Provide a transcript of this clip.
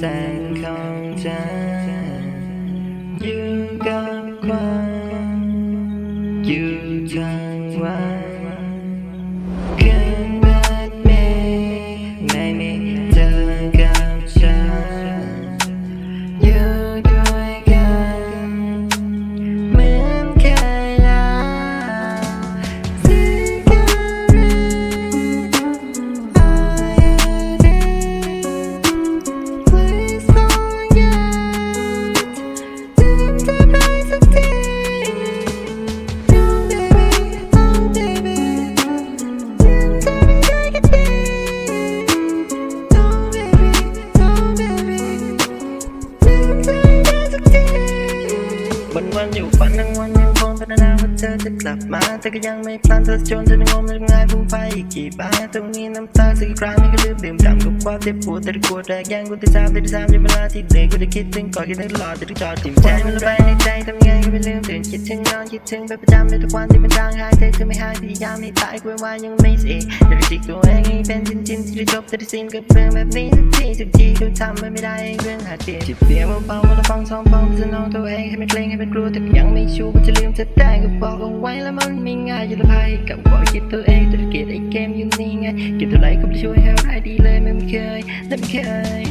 แสง did วันวั เธอจะกลับมาแต่ก็ยังไม่พลันเธอจนจะงงจะง่ายพุ่งไปอีกกี่บ้าทตรงนี้น้ำตาสักครั้งไม่เคยลืมดื่มด่ำกับความเจ็บปวดแต่กลัวแรกยังกูที่สามแต่ที่สามยังเวลาที่เหนื่อยกูจะคิดถึงก่อนคิดถึงตลอดแต่ที่จอดจิ้มใจมันระบายในใจทำไงก็ไม่ลืมตื่นคิดถึงนอนคิดถึงไปประจำในทุกวันที่มันจางหายใจเธอไม่หายพยายามให้ตายกูว่ายังไม่เสียแต่ที่ตัวเองให้เป็นจริงๆที่ได้จบแต่ที่สิ้นกับเรื่องแบบนี้สักทีสักทีกูทำไม่ได้เรื่องหาเดียวจิบเสียเบาๆมาฟังสองเบาจะนองตัวเองให้ไม่เกรงให้เป็นกลัวแต่ยังไม่ชูว่าจะลืมจะได้ก็บอกเอาไว้แล้วมันไม่ง่ายจะละพายกับความคิดตัวเองแต่เกลียดไอ้เกมอยู่นี่ไงคิดเท่าไรก็ไม่ช่วยให้อะไรดีเลยไม่เคยไม่เคย